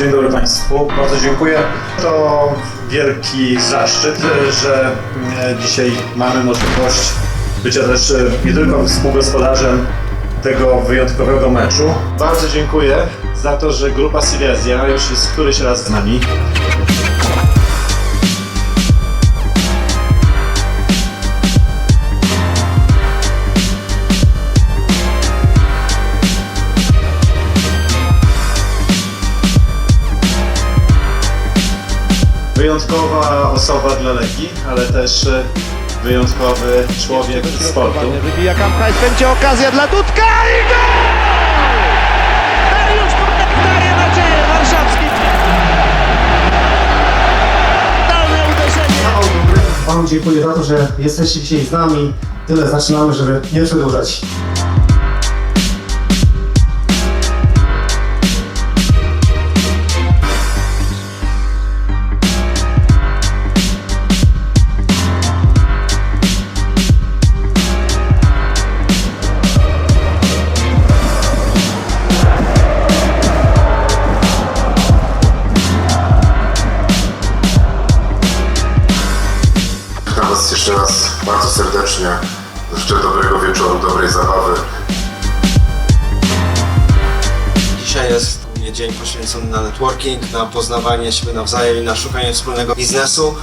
Dzień dobry Państwu, bardzo dziękuję. To wielki zaszczyt, że mm, dzisiaj mamy możliwość bycia też e, nie tylko współgospodarzem tego wyjątkowego meczu. Bardzo dziękuję za to, że grupa Silesia już jest któryś raz z nami. Wyjątkowa osoba dla Legii, ale też e, wyjątkowy człowiek sportu. Wybija Kampkajs, będzie okazja dla Dudka i gol! Dariusz Burtek daje nadzieję warszawski. Dalne uderzenie. Wam dziękuję za to, że jesteście dzisiaj z nami. Tyle zaczynamy, żeby nie przedłużać. Witam Was jeszcze raz bardzo serdecznie. Życzę dobrego wieczoru, dobrej zabawy. Dzisiaj jest dzień poświęcony na networking, na poznawanie siebie nawzajem i na szukanie wspólnego biznesu.